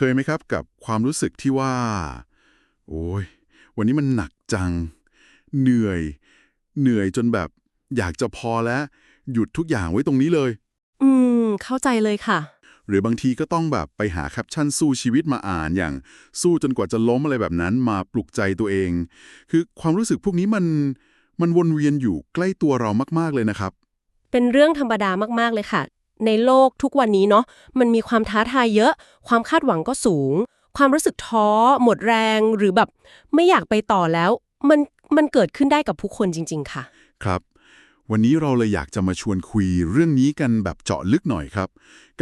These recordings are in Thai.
เคยไหมครับกับความรู้สึกที่ว่า โอ้ยวันนี้มันหนักจัง เหนื่อย เหนื่อยจนแบบอยากจะพอแล้ว หยุดทุกอย่างไว้ตรงนี้เลย อืม เข้าใจเลยค่ะ หรือบางทีก็ต้องแบบไปหาแคปชั่นสู้ชีวิตมาอ่านอย่าง สู้จนกว่าจะล้มอะไรแบบนั้นมาปลุกใจตัวเอง คือความรู้สึกพวกนี้มันมันวนเวียนอยู่ใกล้ตัวเรามาก ๆ เลยนะครับ เป็นเรื่องธรรมดามากๆเลยค่ะ ในโลกทุกวันนี้เนาะมันมีความท้าทายเยอะ ความคาดหวังก็สูง ความรู้สึกท้อ หมดแรงหรือแบบไม่อยากไปต่อแล้ว มันมันเกิดขึ้นได้กับผู้คนจริง ๆ ค่ะ ครับ วันนี้เราเลยอยากจะมาชวนคุยเรื่องนี้กันแบบเจาะลึกหน่อยครับ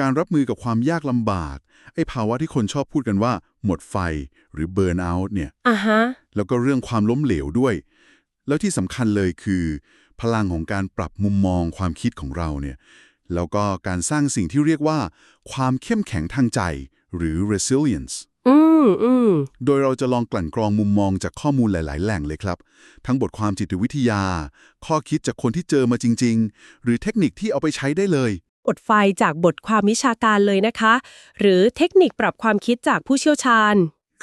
การรับมือกับความยากลำบากไอ้ภาวะที่คนชอบพูดกันว่า หมดไฟหรือเบิร์นเอาท์เนี่ยอะฮะแล้วก็เรื่องความล้มเหลวด้วย แล้วที่สำคัญเลยคือ พลังของการปรับมุมมองความคิดของเราเนี่ย แล้วก็การสร้างสิ่งที่เรียกว่า ความเข้มแข็งทางใจ หรือ resilience อืมอืมโดยเราจะลองกลั่นกรองมุมมองจากข้อมูลหลาย ๆ แหล่งเลยครับ ทั้งบทความจิตวิทยา ข้อคิดจากคนที่เจอมาจริง ๆ หรือเทคนิคที่เอาไปใช้ได้เลยอดไฟจากบทความวิชาการเลยนะคะ หรือเทคนิคปรับความคิดจากผู้เชี่ยวชาญ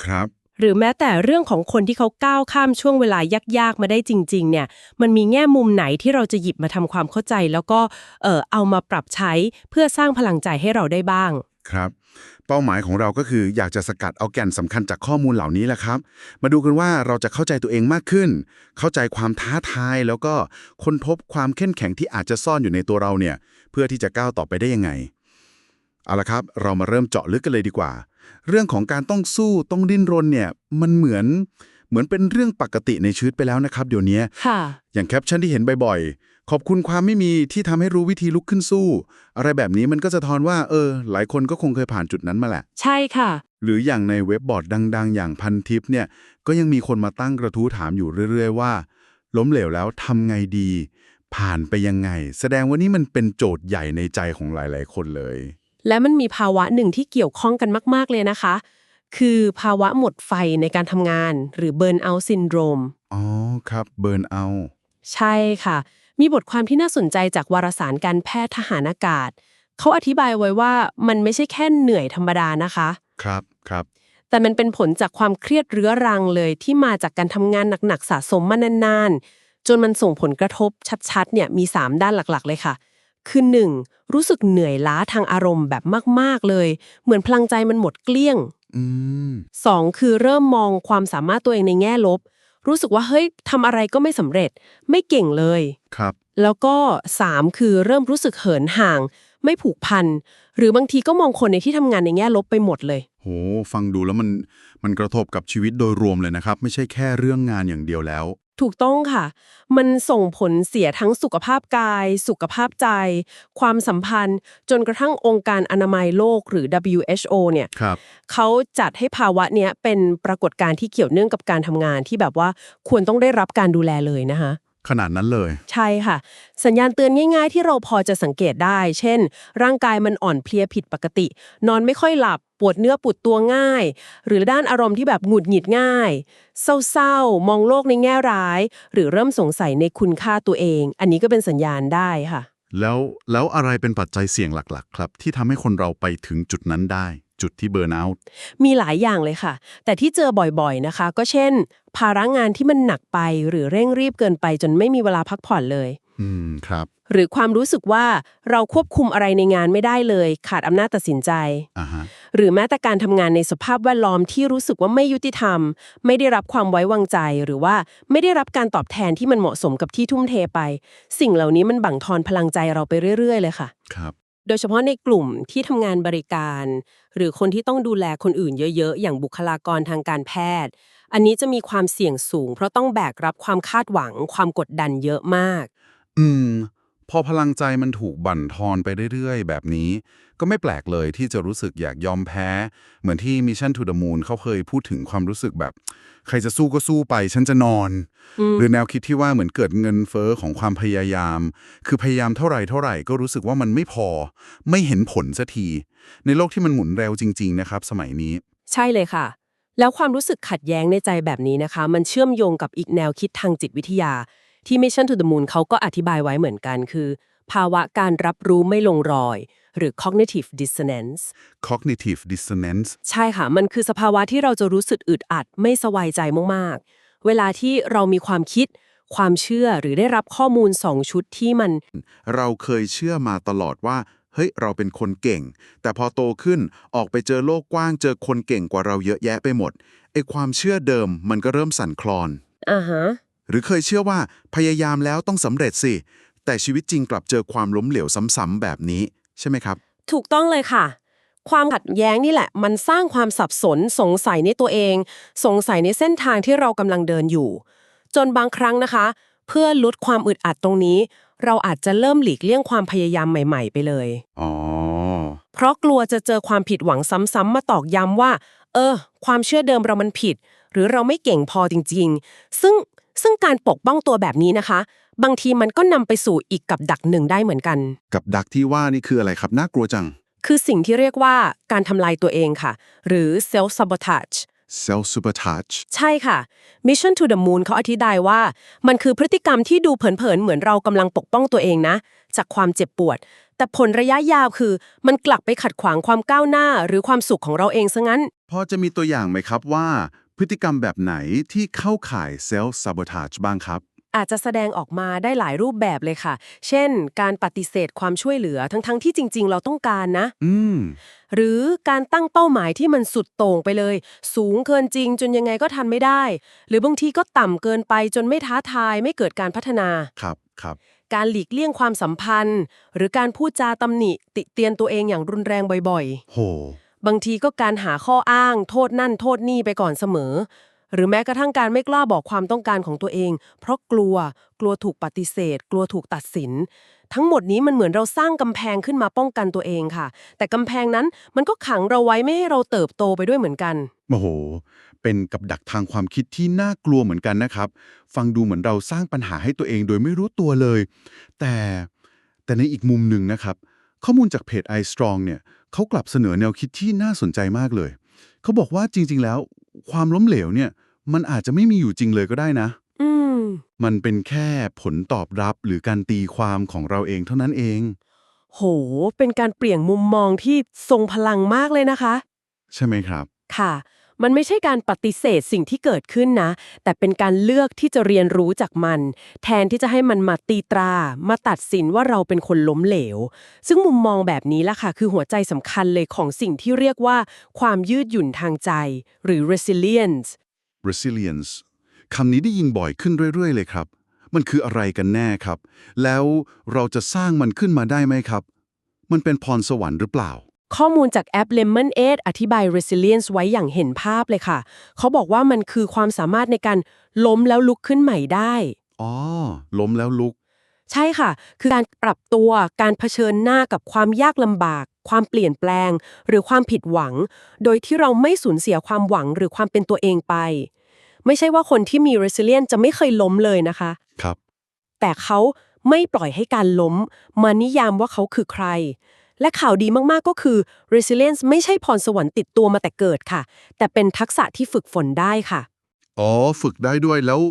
ครับ หรือแม้แต่เรื่องของคนที่เขาก้าวข้ามช่วงเวลายากๆมาได้จริง ๆ เนี่ย มันมีแง่มุมไหนที่เราจะหยิบมาทำความเข้าใจ แล้วก็เออเอามาปรับใช้เพื่อสร้างพลังใจให้เราได้บ้าง ครับ เป้าหมายของเราก็คืออยากจะสกัดเอาแก่นสำคัญจากข้อมูลเหล่านี้แหละครับ มาดูกันว่าเราจะเข้าใจตัวเองมากขึ้น เข้าใจความท้าทาย แล้วก็ค้นพบความเข้มแข็งที่อาจจะซ่อนอยู่ในตัวเราเนี่ย เพื่อที่จะก้าวต่อไปได้ยังไง เอาละครับ เรามาเริ่มเจาะลึกกันเลยดีกว่า เรื่องของการต้องสู้ต้องดิ้นรนเนี่ยมันเหมือนเหมือนเป็นเรื่องปกติในชีวิตไปแล้วนะครับ เดี๋ยวนี้ค่ะ อย่างแคปชั่นที่เห็นบ่อยๆ ขอบคุณความไม่มีที่ทำให้รู้วิธีลุกขึ้นสู้ อะไรแบบนี้มันก็สะท้อนว่า เออ หลายคนก็คงเคยผ่านจุดนั้นมาแหละ ใช่ค่ะ หรืออย่างในเว็บบอร์ดดัง ๆ อย่างพันทิปเนี่ยก็ยังมีคนมาตั้งกระทู้ถามอยู่เรื่อย ๆ ว่า ล้มเหลวแล้วทำไงดี ผ่านไปยังไง แสดงว่านี่มันเป็นโจทย์ใหญ่ในใจของหลาย ๆ คนเลย และมันมีภาวะหนึ่งที่เกี่ยวข้องกันมาก ๆ เลยนะคะ คือภาวะหมดไฟในการทำงาน หรือ burn out syndrome อ๋อครับเบิร์นเอาใช่ค่ะ มีบทความที่น่าสนใจจากวารสารการแพทย์ทหารอากาศ เขาอธิบายไว้ว่ามันไม่ใช่แค่เหนื่อยธรรมดานะคะ ครับครับ แต่มันเป็นผลจากความเครียดเรื้อรังเลยที่มาจากการทำงานหนักๆสะสมมานานๆจนมันส่งผลกระทบชัดๆเนี่ยมี 3 ด้านหลักๆ เลยค่ะ คือ 1. รู้สึกเหนื่อยล้าทางอารมณ์แบบมาก ๆ เลย เหมือนพลังใจมันหมดเกลี้ยง อืม 2. คือเริ่มมองความสามารถตัวเองในแง่ลบ รู้สึกว่าเฮ้ยทำอะไรก็ไม่สำเร็จ ไม่เก่งเลย ครับ แล้วก็ 3 คือเริ่มรู้สึกเหินห่าง ไม่ผูกพัน หรือบางทีก็มองคนในที่ทำงานในแง่ลบไปหมดเลย โห ฟังดูแล้วมัน มันกระทบกับชีวิตโดยรวมเลยนะครับ ไม่ใช่แค่เรื่องงานอย่างเดียวแล้ว ถูกต้องค่ะ มันส่งผลเสียทั้งสุขภาพกาย สุขภาพใจ ความสัมพันธ์ จนกระทั่งองค์การอนามัยโลกหรือ WHO เนี่ยครับเขาจัดให้ภาวะเนี้ยเป็นปรากฏการณ์ที่เกี่ยวเนื่องกับการทำงานที่แบบว่าควรต้องได้รับการดูแลเลยนะคะ ขนาดนั้นเลย ใช่ค่ะ สัญญาณเตือนง่าย ๆ ที่เราพอจะสังเกตได้ เช่น ร่างกายมันอ่อนเพลียผิดปกติ นอนไม่ค่อยหลับ ปวดเนื้อปวดตัวง่าย หรือด้านอารมณ์ที่แบบหงุดหงิดง่าย เศร้าๆ มองโลกในแง่ร้าย หรือเริ่มสงสัยในคุณค่าตัวเอง อันนี้ก็เป็นสัญญาณได้ค่ะ แล้วแล้วอะไรเป็นปัจจัยเสี่ยงหลักๆ ครับ ที่ทำให้คนเราไปถึงจุดนั้นได้ จุดที่เบิร์นเอาท์มีหลายอย่างเลยค่ะ แต่ที่เจอบ่อยๆนะคะ ก็เช่น ภาระงานที่มันหนักไปหรือเร่งรีบเกินไปจนไม่มีเวลาพักผ่อนเลย อืมครับหรือความรู้สึกว่าเราควบคุมอะไรในงานไม่ได้เลย ขาดอำนาจตัดสินใจ อ่าฮะหรือแม้แต่การทำงานในสภาพแวดล้อมที่รู้สึกว่าไม่ยุติธรรม ไม่ได้รับความไว้วางใจ หรือว่าไม่ได้รับการตอบแทนที่มันเหมาะสมกับที่ทุ่มเทไป สิ่งเหล่านี้มันบั่งทอนพลังใจเราไปเรื่อย ๆ เลยค่ะ ครับ โดยเฉพาะในกลุ่มที่ทำงานบริการ หรือคนที่ต้องดูแลคนอื่นเยอะ ๆ อย่างบุคลากรทางการแพทย์ อันนี้จะมีความเสี่ยงสูง เพราะต้องแบกรับความคาดหวังความกดดันเยอะมาก อืม พอพลังใจมันถูกบั่นทอนไปเรื่อยๆ แบบนี้ ก็ไม่แปลกเลยที่จะรู้สึกอยากยอมแพ้ เหมือนที่ Mission to the Moon เขาเคยพูดถึงความรู้สึกแบบ ใครจะสู้ก็สู้ไป ฉันจะนอน หรือแนวคิดที่ว่าเหมือนเกิดเงินเฟ้อของความพยายาม คือพยายามเท่าไหร่เท่าไหร่ก็รู้สึกว่ามันไม่พอ ไม่เห็นผลสักที ในโลกที่มันหมุนเร็วจริง ๆ นะครับ สมัยนี้ ใช่เลยค่ะ แล้วความรู้สึกขัดแย้งในใจแบบนี้นะคะ มันเชื่อมโยงกับอีกแนวคิดทางจิตวิทยา ที่ Mission to the Moon เขาก็อธิบายไว้เหมือนกันคือ ภาวะการรับรู้ไม่ลงรอย หรือ cognitive dissonance cognitive dissonance ใช่ค่ะ มันคือสภาวะที่เราจะรู้สึกอึดอัด ไม่สบายใจมากๆ เวลาที่เรามีความคิด ความเชื่อหรือได้รับข้อมูลสองชุดที่มัน เราเคยเชื่อมาตลอดว่า เฮ้ย เราเป็นคนเก่ง แต่พอโตขึ้นออกไปเจอโลกกว้างเจอคนเก่งกว่าเราเยอะแยะไปหมดไอ้ความเชื่อเดิมมันก็เริ่มสั่นคลอนอ่าฮะ หรือเคยเชื่อว่าพยายามแล้วต้องสำเร็จสิ แต่ชีวิตจริงกลับเจอความล้มเหลวซ้ำๆแบบนี้ใช่ไหมครับ ถูกต้องเลยค่ะ ความขัดแย้งนี่แหละ มันสร้างความสับสน สงสัยในตัวเอง สงสัยในเส้นทางที่เรากำลังเดินอยู่ จนบางครั้งนะคะ เพื่อลดความอึดอัดตรงนี้ เราอาจจะเริ่มหลีกเลี่ยงความพยายามใหม่ ๆ ไปเลยอ๋อเพราะกลัวจะเจอความผิดหวังซ้ำๆมาตอกย้ำว่า เออ ความเชื่อเดิมเรามันผิด หรือเราไม่เก่งพอจริง ๆ ซึ่ง ซึ่งการปกป้องตัวแบบนี้นะคะ บางทีมันก็นำไปสู่อีกกับดักหนึ่งได้เหมือนกัน กับดักที่ว่านี่คืออะไรครับ น่ากลัวจัง คือสิ่งที่เรียกว่าการทำลายตัวเองค่ะ หรือ self sabotage self sabotage ใช่ค่ะ Mission to the Moon เขาอธิบายว่า มันคือพฤติกรรมที่ดูเผินๆ เหมือนเรากำลังปกป้องตัวเองนะ จากความเจ็บปวด แต่ผลระยะยาวคือ มันกลับไปขัดขวางความก้าวหน้า หรือความสุขของเราเองซะงั้น พอจะมีตัวอย่างไหมครับว่า พฤติกรรมแบบไหนที่เข้าข่าย self sabotage บ้างครับ อาจจะแสดงออกมาได้หลายรูปแบบเลยค่ะ เช่น การปฏิเสธความช่วยเหลือทั้งๆที่จริง ๆ เราต้องการนะ อืม หรือการตั้งเป้าหมายที่มันสุดโต่งไปเลย สูงเกินจริง จนยังไงก็ทำไม่ได้ หรือบางทีก็ต่ำเกินไปจนไม่ท้าทายไม่เกิดการพัฒนา ครับครับ การหลีกเลี่ยงความสัมพันธ์ หรือการพูดจาตำหนิ ติเตียนตัวเองอย่างรุนแรงบ่อยโหๆ บางทีก็การหาข้ออ้าง โทษนั่นโทษนี่ไปก่อนเสมอ หรือแม้กระทั่งการไม่กล้าบอกความต้องการของตัวเอง เพราะกลัว กลัวถูกปฏิเสธ กลัวถูกตัดสิน ทั้งหมดนี้มันเหมือนเราสร้างกำแพงขึ้นมาป้องกันตัวเองค่ะ แต่กำแพงนั้นมันก็ขังเราไว้ไม่ให้เราเติบโตไปด้วยเหมือนกันโอ้โห เป็นกับดักทางความคิดที่น่ากลัวเหมือนกันนะครับ ฟังดูเหมือนเราสร้างปัญหาให้ตัวเองโดยไม่รู้ตัวเลย แต่แต่ในอีกมุมหนึ่งนะครับ ข้อมูลจากเพจ iStrong เนี่ย เขากลับเสนอแนวคิดที่น่าสนใจมากเลย เขาบอกว่าจริง ๆ แล้ว ความล้มเหลวเนี่ย มันอาจจะไม่มีอยู่จริงเลยก็ได้นะ อืม มันเป็นแค่ผลตอบรับหรือการตีความของเราเองเท่านั้นเอง โห เป็นการเปลี่ยนมุมมองที่ทรงพลังมากเลยนะคะ ใช่ไหมครับ ค่ะ มันไม่ใช่การปฏิเสธสิ่งที่เกิดขึ้นนะ แต่เป็นการเลือกที่จะเรียนรู้จากมัน แทนที่จะให้มันมาตีตรา มาตัดสินว่าเราเป็นคนล้มเหลว ซึ่งมุมมองแบบนี้ล่ะค่ะ คือหัวใจสำคัญเลยของสิ่งที่เรียกว่า ความยืดหยุ่นทางใจ หรือ resilience resilience คำนี้ได้ยินบ่อยขึ้นเรื่อย ๆ เลยครับ มันคืออะไรกันแน่ครับ แล้วเราจะสร้างมันขึ้นมาได้ไหมครับ มันเป็นพรสวรรค์หรือเปล่า ข้อมูลจากแอป Lemon 8อธิบาย resilience ไว้อย่างเห็นภาพเลยค่ะ เขาบอกว่ามันคือความสามารถในการล้มแล้วลุกขึ้นใหม่ได้ อ๋อ ล้มแล้วลุก ใช่ค่ะ คือการปรับตัว การเผชิญหน้ากับความยากลำบาก ความเปลี่ยนแปลง หรือความผิดหวัง โดยที่เราไม่สูญเสียความหวังหรือความเป็นตัวเองไป ไม่ใช่ว่าคนที่มี resilient จะไม่เคยล้มเลยนะคะ ครับ แต่เขาไม่ปล่อยให้การล้ม มานิยามว่าเขาคือใคร และข่าวดีมากๆก็คือ resilience ไม่ใช่พรสวรรค์ติดตัวมาแต่เกิดค่ะ แต่เป็นทักษะที่ฝึกฝนได้ค่ะ อ๋อ ฝึกได้ด้วยแล้ว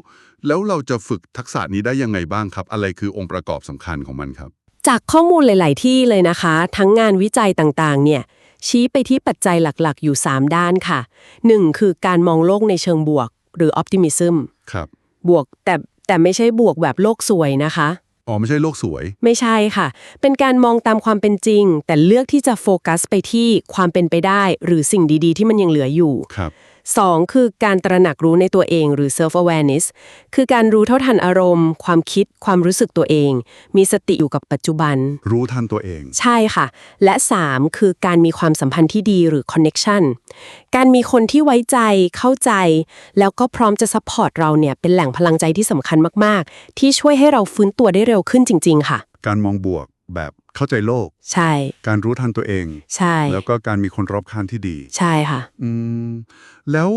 แล้วเราจะฝึกทักษะนี้ได้ยังไงบ้างครับ อะไรคือองค์ประกอบสำคัญของมันครับ จากข้อมูลหลาย ๆ ที่เลยนะคะ ทั้งงานวิจัยต่างๆ เนี่ย ชี้ไปที่ปัจจัยหลักๆ อยู่ 3 ด้านค่ะ 1. คือการมองโลกในเชิงบวก หรือ optimism ครับ บวกแต่แต่ไม่ใช่บวกแบบโลกสวยนะคะ อ๋อไม่ใช่โลกสวย ไม่ใช่ค่ะ เป็นการมองตามความเป็นจริง แต่เลือกที่จะโฟกัสไปที่ความเป็นไปได้ หรือสิ่งดีๆ ที่มันยังเหลืออยู่ ครับ 2. คือการตระหนักรู้ในตัวเองหรือ self awareness คือการรู้เท่าทันอารมณ์ ความคิด ความรู้สึกตัวเอง มีสติอยู่กับปัจจุบัน รู้ทันตัวเอง ใช่ค่ะ และ 3 คือการมีความสัมพันธ์ที่ดีหรือ connection การมีคนที่ไว้ใจเข้าใจ แล้วก็พร้อมจะ support เราเนี่ยเป็นแหล่งพลังใจที่สำคัญมาก ๆ ที่ช่วยให้เราฟื้นตัวได้เร็วขึ้นจริง ๆ ค่ะ การมองบวก แบบเข้าใจโลก ใช่ การรู้ทันตัวเอง ใช่ แล้วก็การมีคนรอบข้างที่ดี ใช่ค่ะ อืม แล้ว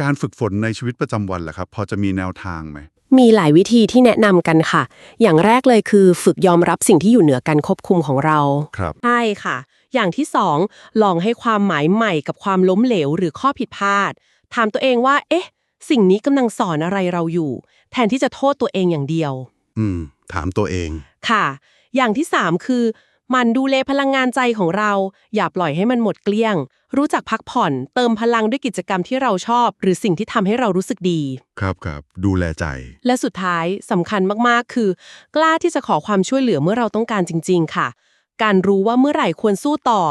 การฝึกฝนในชีวิตประจำวันล่ะครับ พอจะมีแนวทางไหม มีหลายวิธีที่แนะนำกันค่ะ อย่างแรกเลยคือฝึกยอมรับสิ่งที่อยู่เหนือการควบคุมของเรา ครับ ใช่ค่ะ อย่างที่สองลองให้ความหมายใหม่กับความล้มเหลวหรือข้อผิดพลาด ถามตัวเองว่า เอ๊ะ สิ่งนี้กำลังสอนอะไรเราอยู่ แทนที่จะโทษตัวเองอย่างเดียว อืม ถามตัวเอง ค่ะ อย่างที่สามคือหมันดูแลพลังงานใจของเรา อย่าปล่อยให้มันหมดเกลี้ยง รู้จักพักผ่อน เติมพลังด้วยกิจกรรมที่เราชอบ หรือสิ่งที่ทำให้เรารู้สึกดี ครับครับ ดูแลใจ และสุดท้ายสำคัญมากๆ คือ กล้าที่จะขอความช่วยเหลือเมื่อเราต้องการจริง ๆ ค่ะ การรู้ว่าเมื่อไหร่ควรสู้ต่อ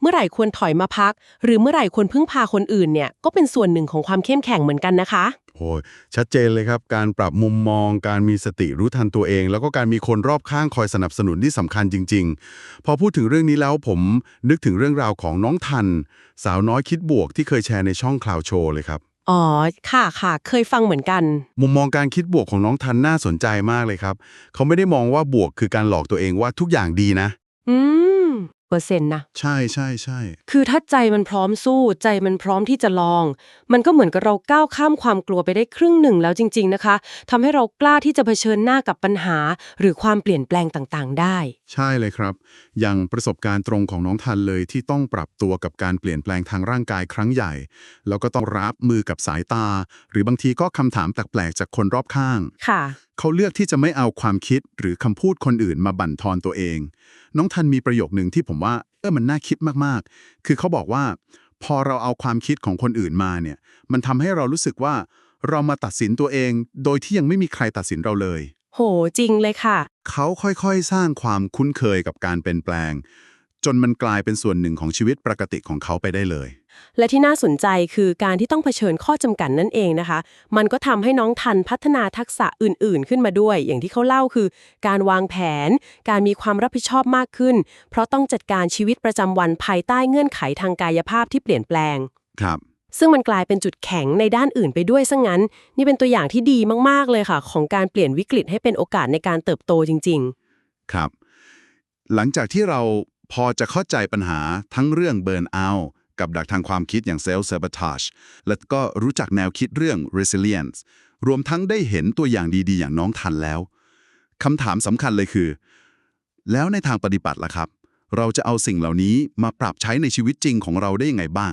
เมื่อไหร่ควรถอยมาพัก หรือเมื่อไหร่ควรพึ่งพาคนอื่นเนี่ยก็เป็นส่วนหนึ่งของความเข้มแข็งเหมือนกันนะคะโอ้ยชัดเจนเลยครับ การปรับมุมมอง การมีสติรู้ทันตัวเอง แล้วก็การมีคนรอบข้างคอยสนับสนุนที่สำคัญจริง ๆ พอพูดถึงเรื่องนี้แล้วผมนึกถึงเรื่องราวของน้องทัน สาวน้อยคิดบวกที่เคยแชร์ในช่องคลาวโชว์เลยครับอ๋อ ค่ะค่ะเคยฟังเหมือนกัน มุมมองการคิดบวกของน้องทันน่าสนใจมากเลยครับ เขาไม่ได้มองว่าบวกคือการหลอกตัวเองว่าทุกอย่างดีนะ อืมเปอร์เซ็นต์นะ ใช่ใช่ใช่คือถ้าใจมันพร้อมสู้ใจมันพร้อมที่จะลอง มันก็เหมือนกับเราก้าวข้ามความกลัวไปได้ครึ่งหนึ่งแล้วจริง ๆ นะคะทำให้เรากล้าที่จะเผชิญหน้ากับปัญหา หรือความเปลี่ยนแปลงต่างๆ ได้ ใช่เลยครับ อย่างประสบการณ์ตรงของน้องทันเลยที่ต้องปรับตัวกับการเปลี่ยนแปลงทางร่างกายครั้งใหญ่ แล้วก็ต้องรับมือกับสายตา หรือบางทีก็คำถามแปลกๆจากคนรอบข้าง ค่ะ เขาเลือกที่จะไม่เอาความคิดหรือคำพูดคนอื่นมาบั่นทอนตัวเอง น้องทันมีประโยคหนึ่งที่ผมว่าเออมันน่าคิดมากๆ คือเขาบอกว่า พอเราเอาความคิดของคนอื่นมาเนี่ย มันทำให้เรารู้สึกว่าเรามาตัดสินตัวเอง โดยที่ยังไม่มีใครตัดสินเราเลย โหจริงเลยค่ะ เขาค่อยๆ สร้างความคุ้นเคยกับการเปลี่ยนแปลง จนมันกลายเป็นส่วนหนึ่งของชีวิตปกติของเขาไปได้เลย และที่น่าสนใจคือการที่ต้องเผชิญข้อจำกัดนั่นเองนะคะ มันก็ทำให้น้องทันพัฒนาทักษะอื่นๆ ขึ้นมาด้วย อย่างที่เขาเล่าคือ การวางแผน การมีความรับผิดชอบมากขึ้น เพราะต้องจัดการชีวิตประจำวันภายใต้เงื่อนไขทางกายภาพที่เปลี่ยนแปลง ครับ ซึ่งมันกลายเป็นจุดแข็งในด้านอื่นไปด้วยซะงั้น นี่เป็นตัวอย่างที่ดีมาก ๆ เลยค่ะ ของการเปลี่ยนวิกฤตให้เป็นโอกาสในการเติบโตจริง ๆ ครับ หลังจากที่เราพอจะเข้าใจปัญหาทั้งเรื่องเบิร์นเอาท์กับดักทางความคิดอย่างเซลล์ sabotage และก็รู้จักแนวคิดเรื่อง resilience รวมทั้งได้เห็นตัวอย่างดีๆ อย่างน้องทันแล้วคำถามสำคัญเลยคือ แล้วในทางปฏิบัติล่ะครับ เราจะเอาสิ่งเหล่านี้มาปรับใช้ในชีวิตจริงของเราได้ยังไงบ้าง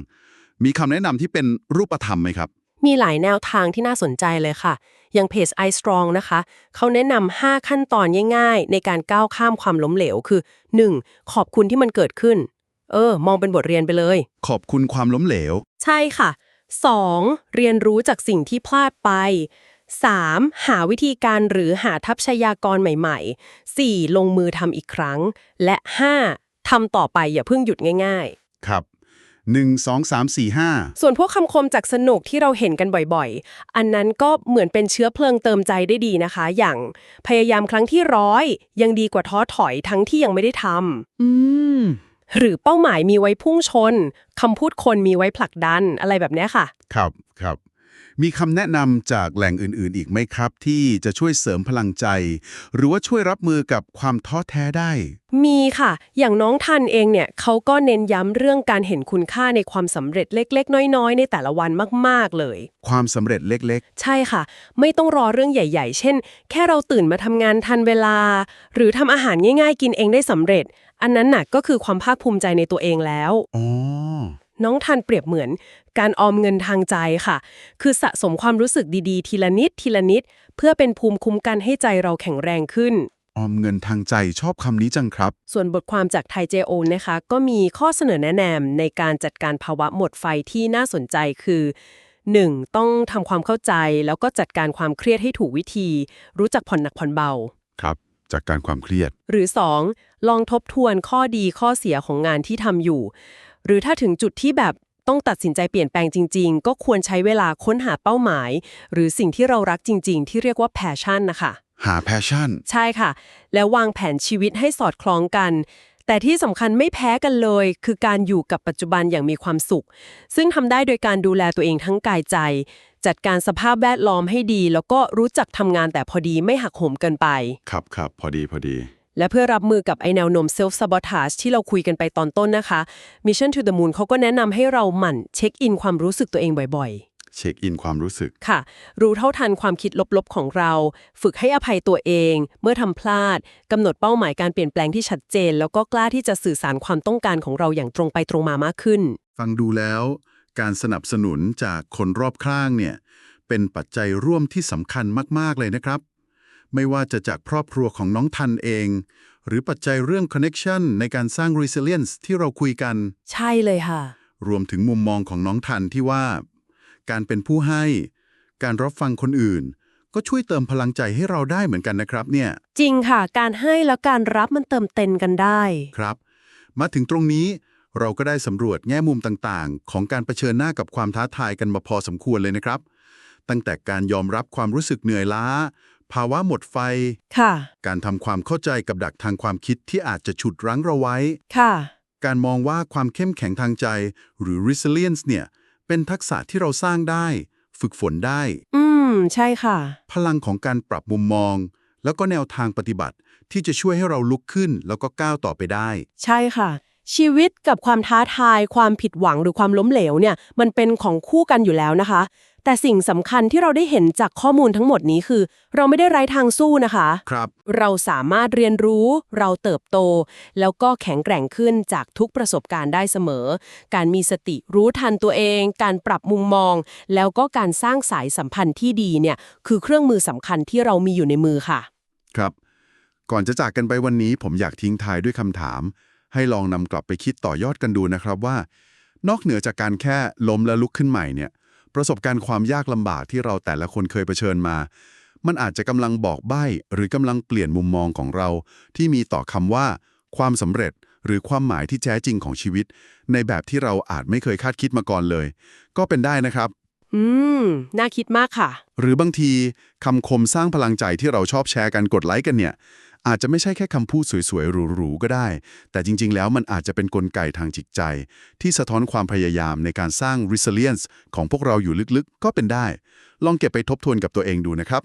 มีคำแนะนำที่เป็นรูปธรรมไหมครับๆมีหลายแนวทางที่น่าสนใจเลยค่ะ อย่างเพจ i strong นะคะ เขาแนะนำ5ขั้นตอนง่ายๆ ในการก้าวข้ามความล้มเหลวคือ 1. ขอบคุณที่มันเกิดขึ้น เออ มองเป็นบทเรียนไปเลย ขอบคุณความล้มเหลว ใช่ค่ะ 2. เรียนรู้จากสิ่งที่พลาดไป 3. หาวิธีการหรือหาทัพชยากรใหม่ๆ 4. ลงมือทำอีกครั้ง และ 5. ทำต่อไปอย่าเพิ่งหยุดง่ายครับ 1 2 3 4 5ๆส่วนพวกคำคมจากสนุกที่เราเห็นกันบ่อยๆ อันนั้นก็เหมือนเป็นเชื้อเพลิงเติมใจได้ดีนะคะ อย่างพยายามครั้งที่ร้อยยังดีกว่าท้อถอยทั้งที่ยังไม่ได้ทำอืมหรือเป้าหมายมีไว้พุ่งชนคำพูดคนมีไว้ผลักดันอะไรแบบเนี้ยค่ะ ครับครับ มีคำแนะนำจากแหล่งอื่นๆ อีกไหมครับ ที่จะช่วยเสริมพลังใจ หรือว่าช่วยรับมือกับความท้อแท้ได้ มีค่ะ อย่างน้องทันเองเนี่ยเขาก็เน้นย้ำเรื่องการเห็นคุณค่าในความสำเร็จเล็ก ๆ น้อย ๆ ในแต่ละวันมาก ๆ เลย ความสำเร็จเล็กใช่ค่ะ ไม่ต้องรอเรื่องใหญ่ ๆ เช่น แค่เราตื่นมาทำงานทันเวลา หรือทำอาหารง่าย ๆ กินเองได้สำเร็จ อันนั้นน่ะก็คือความภาคภูมิใจในตัวเองแล้วๆอ๋อ น้องทันเปรียบเหมือน การออมเงินทางใจค่ะ คือสะสมความรู้สึกดีๆ ทีละนิดทีละนิด เพื่อเป็นภูมิคุ้มกันให้ใจเราแข็งแรงขึ้น ออมเงินทางใจชอบคำนี้จังครับ ส่วนบทความจากไทยเจโอนะคะ ก็มีข้อเสนอแนะแนำในการจัดการภาวะหมดไฟที่น่าสนใจคือ 1. ต้องทำความเข้าใจแล้วก็จัดการความเครียดให้ถูกวิธี รู้จักผ่อนหนักผ่อนเบา ครับ จากการความเครียด หรือ 2. ลองทบทวนข้อดีข้อเสียของงานที่ทำอยู่ หรือถ้าถึงจุดที่แบบต้องตัดสินใจเปลี่ยนแปลงจริง ๆ ก็ควรใช้เวลาค้นหาเป้าหมาย หรือสิ่งที่เรารักจริง ๆ ที่เรียกว่า passion นะคะหาแพชชั่น ใช่ค่ะ แล้ววางแผนชีวิตให้สอดคล้องกัน แต่ที่สำคัญไม่แพ้กันเลย คือการอยู่กับปัจจุบันอย่างมีความสุข ซึ่งทำได้โดยการดูแลตัวเองทั้งกายใจ จัดการสภาพแวดล้อมให้ดี แล้วก็รู้จักทำงานแต่พอดีไม่หักโหมเกินไป ครับครับพอดีพอดี และเพื่อรับมือกับไอแนวโน้ม self sabotage ที่เราคุยกันไปตอนต้นนะคะ Mission to the Moon เขาก็แนะนำให้เราหมั่นเช็คอินความรู้สึกตัวเองบ่อยเช็คอินความรู้สึกๆค่ะ รู้เท่าทันความคิดลบๆของเรา ฝึกให้อภัยตัวเอง เมื่อทำพลาดกำหนดเป้าหมายการเปลี่ยนแปลงที่ชัดเจน แล้วก็กล้าที่จะสื่อสารความต้องการของเราอย่างตรงไปตรงมามากขึ้น ฟังดูแล้ว การสนับสนุนจากคนรอบข้างเนี่ยเป็นปัจจัยร่วมที่สำคัญมากๆเลยนะครับ ไม่ว่าจะจากครอบครัวของน้องทันเอง หรือปัจจัยเรื่อง connection ในการสร้าง resilience ที่เราคุยกัน ใช่เลยค่ะ รวมถึงมุมมองของน้องทันที่ว่า การเป็นผู้ให้ การรับฟังคนอื่น ก็ช่วยเติมพลังใจให้เราได้เหมือนกันนะครับเนี่ย จริงค่ะ การให้แล้วการรับมันเติมเต็มกันได้ครับ มาถึงตรงนี้เราก็ได้สำรวจแง่มุมต่างๆ ของการเผชิญหน้ากับความท้าทายกันมาพอสมควรเลยนะครับ ตั้งแต่การยอมรับความรู้สึกเหนื่อยล้า ภาวะหมดไฟ ค่ะ การทำความเข้าใจกับดักทางความคิดที่อาจจะฉุดรั้งเราไว้ ค่ะ การมองว่าความเข้มแข็งทางใจ หรือ resilience เนี่ย เป็นทักษะที่เราสร้างได้ ฝึกฝนได้ อืม ใช่ค่ะ พลังของการปรับมุมมอง แล้วก็แนวทางปฏิบัติ ที่จะช่วยให้เราลุกขึ้น แล้วก็ก้าวต่อไปได้ ใช่ค่ะ ชีวิตกับความท้าทาย ความผิดหวังหรือความล้มเหลวเนี่ย มันเป็นของคู่กันอยู่แล้วนะคะ แต่สิ่งสำคัญที่เราได้เห็นจากข้อมูลทั้งหมดนี้คือ เราไม่ได้ไร้ทางสู้นะคะ ครับ เราสามารถเรียนรู้ เราเติบโต แล้วก็แข็งแกร่งขึ้นจากทุกประสบการณ์ได้เสมอ การมีสติรู้ทันตัวเอง การปรับมุมมอง แล้วก็การสร้างสายสัมพันธ์ที่ดีเนี่ยคือเครื่องมือสำคัญที่เรามีอยู่ในมือค่ะ ครับ ก่อนจะจากกันไปวันนี้ ผมอยากทิ้งท้ายด้วยคำถาม ให้ลองนำกลับไปคิดต่อยอดกันดูนะครับว่า นอกเหนือจากการแค่ล้มและลุกขึ้นใหม่เนี่ย ประสบการณ์ความยากลำบากที่เราแต่ละคนเคยเผชิญมา มันอาจจะกำลังบอกใบ้หรือกำลังเปลี่ยนมุมมองของเรา ที่มีต่อคำว่า ความสำเร็จหรือความหมายที่แท้จริงของชีวิต ในแบบที่เราอาจไม่เคยคาดคิดมาก่อนเลย ก็เป็นได้นะครับ อืม น่าคิดมากค่ะ หรือบางทีคำคมสร้างพลังใจที่เราชอบแชร์กันกดไลค์กันเนี่ย อาจจะไม่ใช่แค่คำพูดสวยๆหรูๆก็ได้ แต่จริงๆ แล้วมันอาจจะเป็นนกลไกทางจิตใจ ที่สะท้อนความพยายามในการสร้าง resilience ของพวกเราอยู่ลึกๆ ก็เป็นได้ ลองเก็บไปทบทวนกับตัวเองดูนะครับ